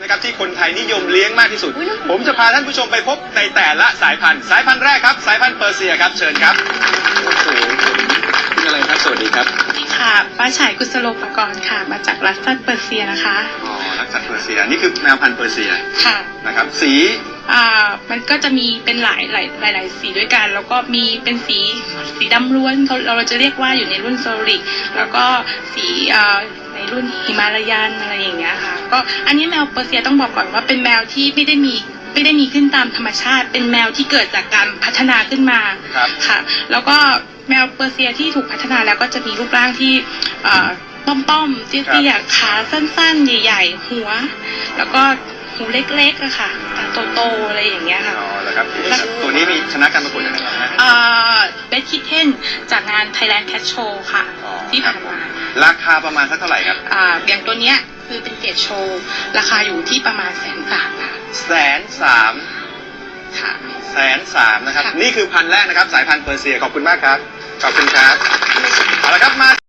นะครับที่คนไทยนิยมเลี้ยงมากที่สุด ผมจะพาท่านผู้ชมไปพบในแต่ละสายพันธุ์ สายพันธุ์แรกครับ สายพันธุ์เปอร์เซียครับเชิญครับโอ้โหคุณอะไรครับสวัสดีครับค่ะป้าฉายกุศโลปกรณ์ค่ะ มาจากรัสตันเปอร์เซียนะคะอ๋อรักสัตว์เปอร์เซียนี่คือแมวพันธุ์เปอร์เซียค่ะนะครับ สีอ่ามันก็จะมีเป็นหลายหลายหลายหลายสีด้วยกัน แล้วก็มีเป็นสีสีดำล้วนเขาเราจะเรียกว่าอยู่ในรุ่นโซลิกแล้วก็สีอ่าในรุ่นหิมาลายันอะไรอย่างเงี้ยค่ะ ก็อันนี้แมวเปอร์เซียต้องบอกก่อนว่าเป็นแมวที่ไม่ได้มีไม่ได้มีขึ้นตามธรรมชาติ เป็นแมวที่เกิดจากการพัฒนาขึ้นมาครับ ค่ะ แล้วก็แมวเปอร์เซียที่ถูกพัฒนาแล้วก็จะมีรูปร่างที่เอ่อป้อมๆเตี้ยๆขาสั้นๆ ใหญ่ๆ หัว แล้วก็หูเล็กๆอะค่ะตาโตๆอะไรอย่างเงี้ยค่ะอ๋อแล้วครับตัวนี้มีชนะการประกวดอะไรบ้างนะเอ่อเบ สคิทเทนจากงาน Thailand Cat Show ค่ะ อ๋อที่ผ่านมาราคาประมาณสักเท่าไหร่ครับอ่าอย่างตัวเนี้ยคือเป็นเกรดโชว์ ราคาอยู่ที่ประมาณแสนสามบาทแสนสามค่ะ แสนสามนะครับ ค่ะ นี่คือพันธุ์แรกนะครับ สายพันธุ์เปอร์เซียขอบคุณมากครับ ขอบคุณครับ เอาละครับมา